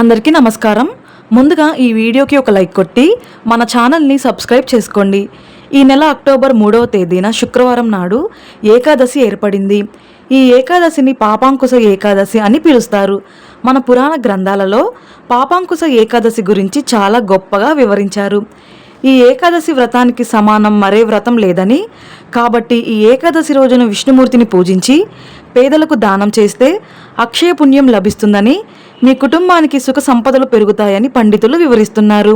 అందరికీ నమస్కారం. ముందుగా ఈ వీడియోకి ఒక లైక్ కొట్టి మన ఛానల్ని సబ్స్క్రైబ్ చేసుకోండి. ఈ నెల అక్టోబర్ మూడవ తేదీన శుక్రవారం నాడు ఏకాదశి ఏర్పడింది. ఈ ఏకాదశిని పాపాంకుశ ఏకాదశి అని పిలుస్తారు. మన పురాణ గ్రంథాలలో పాపాంకుశ ఏకాదశి గురించి చాలా గొప్పగా వివరించారు. ఈ ఏకాదశి వ్రతానికి సమానం మరే వ్రతం లేదని కాబట్టి ఈ ఏకాదశి రోజున విష్ణుమూర్తిని పూజించి పేదలకు దానం చేస్తే అక్షయ పుణ్యం లభిస్తుందని మీ కుటుంబానికి సుఖ సంపదలు పెరుగుతాయని పండితులు వివరిస్తున్నారు.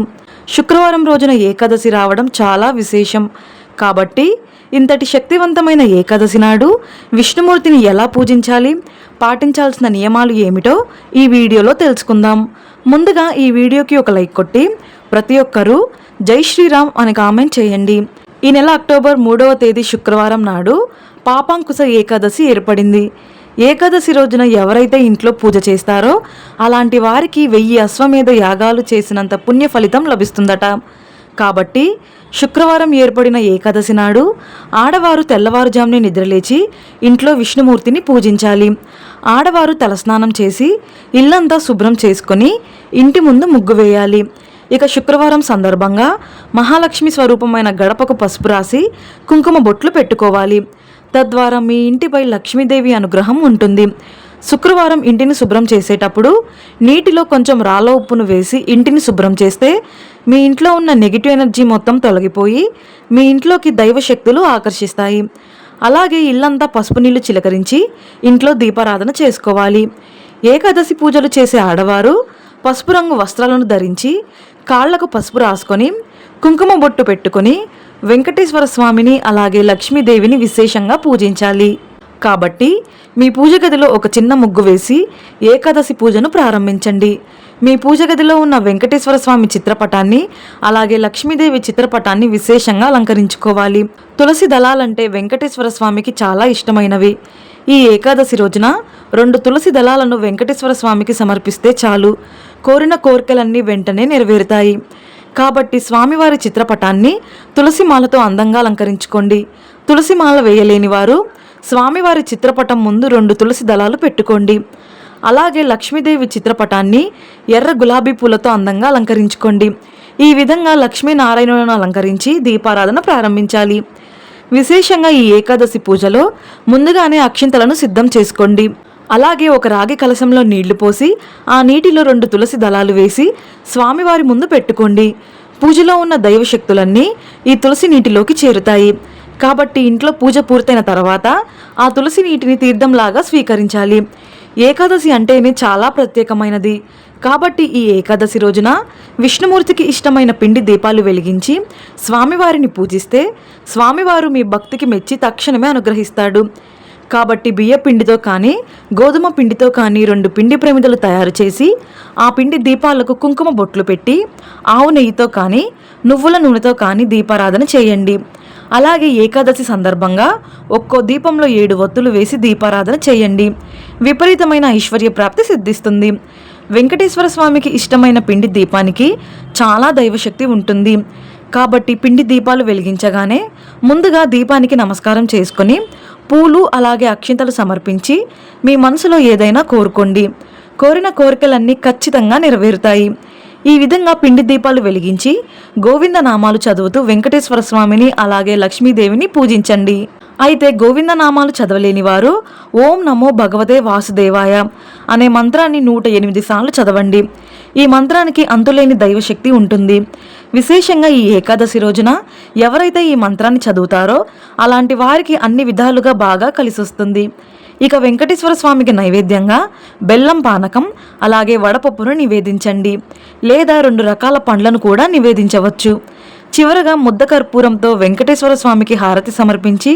శుక్రవారం రోజున ఏకాదశి రావడం చాలా విశేషం. కాబట్టి ఇంతటి శక్తివంతమైన ఏకాదశి నాడు విష్ణుమూర్తిని ఎలా పూజించాలి? పాటించాల్సిన నియమాలు ఏమిటో ఈ వీడియోలో తెలుసుకుందాం. ముందుగా ఈ వీడియోకి ఒక లైక్ కొట్టి ప్రతి ఒక్కరూ జై శ్రీరామ్ అని కామెంట్ చేయండి. ఈ నెల అక్టోబర్ మూడవ తేదీ శుక్రవారం నాడు పాపాంకుశ ఏకాదశి ఏర్పడింది. ఏకాదశి రోజున ఎవరైతే ఇంట్లో పూజ చేస్తారో అలాంటి వారికి వెయ్యి అశ్వమేధ యాగాలు చేసినంత పుణ్య ఫలితం లభిస్తుందట. కాబట్టి శుక్రవారం ఏర్పడిన ఏకాదశి నాడు ఆడవారు తెల్లవారుజామునే నిద్రలేచి ఇంట్లో విష్ణుమూర్తిని పూజించాలి. ఆడవారు తలస్నానం చేసి ఇల్లంతా శుభ్రం చేసుకొని ఇంటి ముందు ముగ్గు వేయాలి. ఇక శుక్రవారం సందర్భంగా మహాలక్ష్మి స్వరూపమైన గడపకు పసుపు రాసి కుంకుమ బొట్లు పెట్టుకోవాలి. తద్వారా మీ ఇంటిపై లక్ష్మీదేవి అనుగ్రహం ఉంటుంది. శుక్రవారం ఇంటిని శుభ్రం చేసేటప్పుడు నీటిలో కొంచెం రాళ్ళ ఉప్పును వేసి ఇంటిని శుభ్రం చేస్తే మీ ఇంట్లో ఉన్న నెగిటివ్ ఎనర్జీ మొత్తం తొలగిపోయి మీ ఇంట్లోకి దైవ శక్తులు ఆకర్షిస్తాయి. అలాగే ఇల్లంతా పసుపు నీళ్ళు చిలకరించి ఇంట్లో దీపారాధన చేసుకోవాలి. ఏకాదశి పూజలు చేసే ఆడవారు పసుపు రంగు వస్త్రాలను ధరించి కాళ్ళకు పసుపు రాసుకొని కుంకుమ బొట్టు పెట్టుకొని వెంకటేశ్వర స్వామిని అలాగే లక్ష్మీదేవిని విశేషంగా పూజించాలి. కాబట్టి మీ పూజ గదిలో ఒక చిన్న ముగ్గు వేసి ఏకాదశి పూజను ప్రారంభించండి. మీ పూజ గదిలో ఉన్న వెంకటేశ్వర స్వామి చిత్రపటాన్ని అలాగే లక్ష్మీదేవి చిత్రపటాన్ని విశేషంగా అలంకరించుకోవాలి. తులసి దళాలంటే వెంకటేశ్వర స్వామికి చాలా ఇష్టమైనవి. ఈ ఏకాదశి రోజున రెండు తులసి దళాలను వెంకటేశ్వర స్వామికి సమర్పిస్తే చాలు. కోరిన కోరికలన్నీ వెంటనే నెరవేరుతాయి. కాబట్టి స్వామివారి చిత్రపటాన్ని తులసి మాలతో అందంగా అలంకరించుకోండి. తులసి మాల వేయలేని వారు స్వామివారి చిత్రపటం ముందు రెండు తులసి దళాలు పెట్టుకోండి. అలాగే లక్ష్మీదేవి చిత్రపటాన్ని ఎర్ర గులాబీ పూలతో అందంగా అలంకరించుకోండి. ఈ విధంగా లక్ష్మీనారాయణులను అలంకరించి దీపారాధన ప్రారంభించాలి. విశేషంగా ఈ ఏకాదశి పూజలో ముందుగానే అక్షింతలను సిద్ధం చేసుకోండి. అలాగే ఒక రాగి కలశంలో నీళ్ళు పోసి ఆ నీటిలో రెండు తులసి దళాలు వేసి స్వామివారి ముందు పెట్టుకోండి. పూజలో ఉన్న దైవశక్తులన్నీ ఈ తులసి నీటిలోకి చేరుతాయి. కాబట్టి ఇంట్లో పూజ పూర్తయిన తర్వాత ఆ తులసి నీటిని తీర్థంలాగా స్వీకరించాలి. ఏకాదశి అంటేనే చాలా ప్రత్యేకమైనది. కాబట్టి ఈ ఏకాదశి రోజున విష్ణుమూర్తికి ఇష్టమైన పిండి దీపాలు వెలిగించి స్వామివారిని పూజిస్తే స్వామివారు మీ భక్తికి మెచ్చి తక్షణమే అనుగ్రహిస్తాడు. కాబట్టి బియ్య పిండితో కానీ గోధుమ పిండితో కానీ రెండు పిండి ప్రమిదలు తయారు చేసి ఆ పిండి దీపాలకు కుంకుమ బొట్లు పెట్టి ఆవు నెయ్యితో కానీ నువ్వుల నూనెతో కానీ దీపారాధన చేయండి. అలాగే ఏకాదశి సందర్భంగా ఒక్కో దీపంలో ఏడు ఒత్తులు వేసి దీపారాధన చేయండి. విపరీతమైన ఐశ్వర్య ప్రాప్తి సిద్ధిస్తుంది. వెంకటేశ్వర స్వామికి ఇష్టమైన పిండి దీపానికి చాలా దైవశక్తి ఉంటుంది. కాబట్టి పిండి దీపాలు వెలిగించగానే ముందుగా దీపానికి నమస్కారం చేసుకొని పూలు అలాగే అక్షింతలు సమర్పించి మీ మనసులో ఏదైనా కోరుకోండి. కోరిన కోరికలన్నీ ఖచ్చితంగా నెరవేరుతాయి. ఈ విధంగా పిండి దీపాలు వెలిగించి గోవింద నామాలు చదువుతూ వెంకటేశ్వర స్వామిని అలాగే లక్ష్మీదేవిని పూజించండి. అయితే గోవింద నామాలు చదవలేని వారు ఓం నమో భగవతే వాసుదేవాయ అనే మంత్రాన్ని నూట ఎనిమిది సార్లు చదవండి. ఈ మంత్రానికి అంతులేని దైవశక్తి ఉంటుంది. విశేషంగా ఈ ఏకాదశి రోజున ఎవరైతే ఈ మంత్రాన్ని చదువుతారో అలాంటి వారికి అన్ని విధాలుగా బాగా కలిసొస్తుంది. ఇక వెంకటేశ్వర స్వామికి నైవేద్యంగా బెల్లం పానకం అలాగే వడపప్పును నివేదించండి. లేదా రెండు రకాల పండ్లను కూడా నివేదించవచ్చు. చివరగా ముద్ద కర్పూరంతో వెంకటేశ్వర స్వామికి హారతి సమర్పించి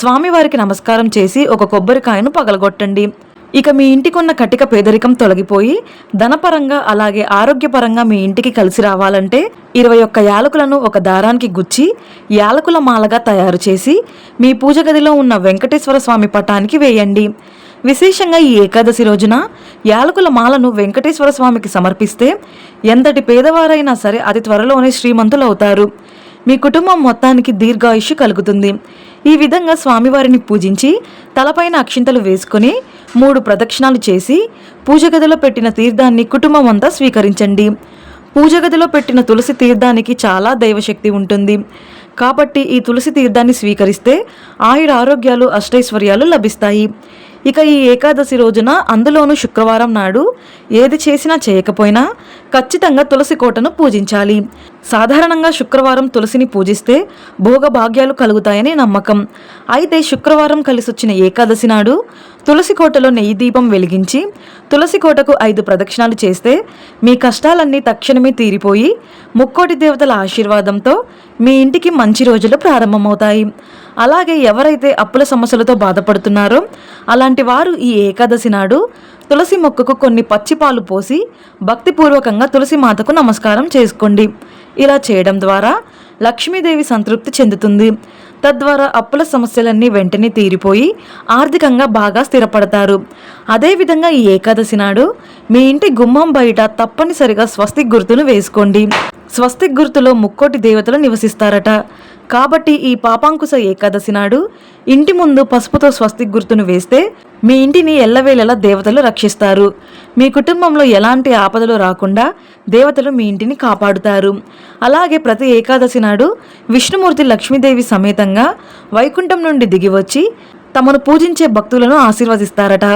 స్వామివారికి నమస్కారం చేసి ఒక కొబ్బరికాయను పగలగొట్టండి. ఇక మీ ఇంటికున్న కటిక పేదరికం తొలగిపోయి ధనపరంగా అలాగే ఆరోగ్యపరంగా మీ ఇంటికి కలిసి రావాలంటే ఇరవై ఒక్క యాలకులను ఒక దారానికి గుచ్చి యాలకుల మాలగా తయారు చేసి మీ పూజ గదిలో ఉన్న వెంకటేశ్వర స్వామి పటానికి వేయండి. విశేషంగా ఈ ఏకాదశి రోజున యాలకుల మాలను వెంకటేశ్వర స్వామికి సమర్పిస్తే ఎంతటి పేదవారైనా సరే అతి త్వరలోనే శ్రీమంతులు అవుతారు మీ కుటుంబం మొత్తానికి దీర్ఘాయుష్యు కలుగుతుంది. ఈ విధంగా స్వామివారిని పూజించి తలపైన అక్షింతలు వేసుకొని మూడు ప్రదక్షిణాలు చేసి పూజ గదిలో పెట్టిన తీర్థాన్ని కుటుంబం అంతా స్వీకరించండి. పూజ గదిలో పెట్టిన తులసి తీర్థానికి చాలా దైవశక్తి ఉంటుంది. కాబట్టి ఈ తులసి తీర్థాన్ని స్వీకరిస్తే ఆయుర ఆరోగ్యాలు అష్టైశ్వర్యాలు లభిస్తాయి. ఇక ఈ ఏకాదశి రోజున అందులోనూ శుక్రవారం నాడు ఏది చేసినా చేయకపోయినా ఖచ్చితంగా తులసి కోటను పూజించాలి. సాధారణంగా శుక్రవారం తులసిని పూజిస్తే భోగభాగ్యాలు కలుగుతాయని నమ్మకం. అయితే శుక్రవారం కలిసొచ్చిన ఏకాదశి నాడు తులసి కోటలో నెయ్యి దీపం వెలిగించి తులసి కోటకు ఐదు ప్రదక్షిణాలు చేస్తే మీ కష్టాలన్నీ తక్షణమే తీరిపోయి ముక్కోటి దేవతల ఆశీర్వాదంతో మీ ఇంటికి మంచి రోజులు ప్రారంభమవుతాయి. అలాగే ఎవరైతే అప్పుల సమస్యలతో బాధపడుతున్నారో అలాంటి వారు ఈ ఏకాదశి నాడు తులసి మొక్కకు కొన్ని పచ్చిపాలు పోసి భక్తిపూర్వకంగా తులసి మాతకు నమస్కారం చేసుకోండి. ఇలా చేయడం ద్వారా లక్ష్మీదేవి సంతృప్తి చెందుతుంది. తద్వారా అప్పుల సమస్యలన్నీ వెంటనే తీరిపోయి ఆర్థికంగా బాగా స్థిరపడతారు. అదేవిధంగా ఈ ఏకాదశి నాడు మీ ఇంటి గుమ్మం బయట తప్పనిసరిగా స్వస్తిక్ గుర్తును వేసుకోండి. స్వస్తిక్ గుర్తులో ముక్కోటి దేవతలు నివసిస్తారట. కాబట్టి ఈ పాపాంకుశ ఏకాదశి నాడు ఇంటి ముందు పసుపుతో స్వస్తిక్ గుర్తును వేస్తే మీ ఇంటిని ఎల్లవేళలా దేవతలు రక్షిస్తారు. మీ కుటుంబంలో ఎలాంటి ఆపదలు రాకుండా దేవతలు మీ ఇంటిని కాపాడుతారు. అలాగే ప్రతి ఏకాదశి నాడు విష్ణుమూర్తి లక్ష్మీదేవి సమేతంగా వైకుంఠం నుండి దిగివచ్చి తమను పూజించే భక్తులను ఆశీర్వదిస్తారట.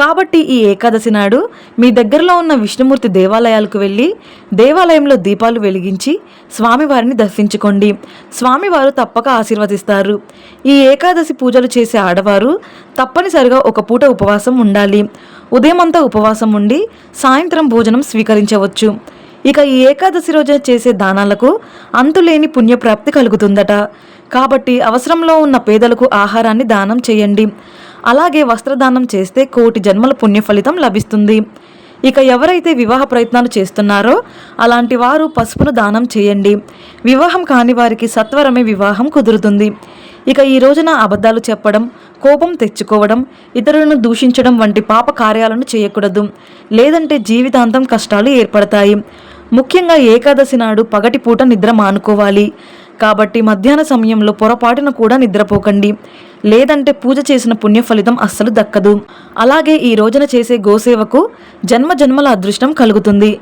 కాబట్టి ఈ ఏకాదశి నాడు మీ దగ్గరలో ఉన్న విష్ణుమూర్తి దేవాలయాలకు వెళ్ళి దేవాలయంలో దీపాలు వెలిగించి స్వామివారిని దర్శించుకోండి. స్వామివారు తప్పక ఆశీర్వదిస్తారు. ఈ ఏకాదశి పూజలు చేసే ఆడవారు తప్పనిసరిగా ఒక పూట ఉపవాసం ఉండాలి. ఉదయమంతా ఉపవాసం ఉండి సాయంత్రం భోజనం స్వీకరించవచ్చు. ఇక ఈ ఏకాదశి రోజున చేసే దానాలకు అంతులేని పుణ్యప్రాప్తి కలుగుతుందట. కాబట్టి అవసరంలో ఉన్న పేదలకు ఆహారాన్ని దానం చేయండి. అలాగే వస్త్రదానం చేస్తే కోటి జన్మల పుణ్య ఫలితం లభిస్తుంది. ఇక ఎవరైతే వివాహ ప్రయత్నాలు చేస్తున్నారో అలాంటి వారు పసుపును దానం చేయండి. వివాహం కాని వారికి సత్వరమే వివాహం కుదురుతుంది. ఇక ఈ రోజున అబద్ధాలు చెప్పడం కోపం తెచ్చుకోవడం ఇతరులను దూషించడం వంటి పాప కార్యాలను చేయకూడదు. లేదంటే జీవితాంతం కష్టాలు ఏర్పడతాయి. ముఖ్యంగా ఏకాదశి నాడు పగటిపూట నిద్ర మానుకోవాలి. కాబట్టి మధ్యాహ్న సమయంలో పొరపాటున కూడా నిద్రపోకండి. లేదంటే పూజ చేసిన పుణ్య ఫలితం అస్సలు దక్కదు. అలాగే ఈ రోజున చేసే గోసేవకు జన్మ జన్మల అదృష్టం కలుగుతుంది.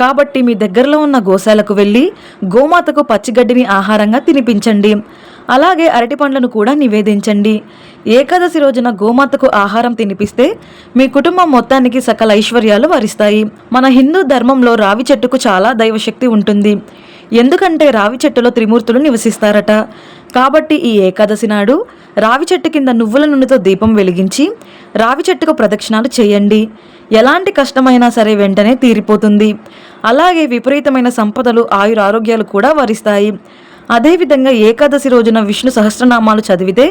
కాబట్టి మీ దగ్గరలో ఉన్న గోశాలకు వెళ్ళి గోమాతకు పచ్చిగడ్డిని ఆహారంగా తినిపించండి. అలాగే అరటి పండ్లను కూడా నివేదించండి. ఏకాదశి రోజున గోమాతకు ఆహారం తినిపిస్తే మీ కుటుంబం మొత్తానికి సకల ఐశ్వర్యాలు వరిస్తాయి. మన హిందూ ధర్మంలో రావి చెట్టుకు చాలా దైవశక్తి ఉంటుంది. ఎందుకంటే రావి చెట్టులో త్రిమూర్తులు నివసిస్తారట. కాబట్టి ఈ ఏకాదశి నాడు రావి చెట్టు కింద నువ్వుల నూనెతో దీపం వెలిగించి రావి చెట్టుకు ప్రదక్షిణాలు చేయండి. ఎలాంటి కష్టమైనా సరే వెంటనే తీరిపోతుంది. అలాగే విపరీతమైన సంపదలు ఆయురారోగ్యాలు కూడా వరిస్తాయి. అదేవిధంగా ఏకాదశి రోజున విష్ణు సహస్రనామాలు చదివితే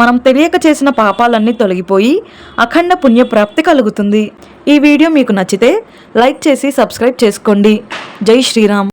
మనం తెలియక చేసిన పాపాలన్నీ తొలగిపోయి అఖండ పుణ్యప్రాప్తి కలుగుతుంది. ఈ వీడియో మీకు నచ్చితే లైక్ చేసి సబ్స్క్రైబ్ చేసుకోండి. జై శ్రీరామ్.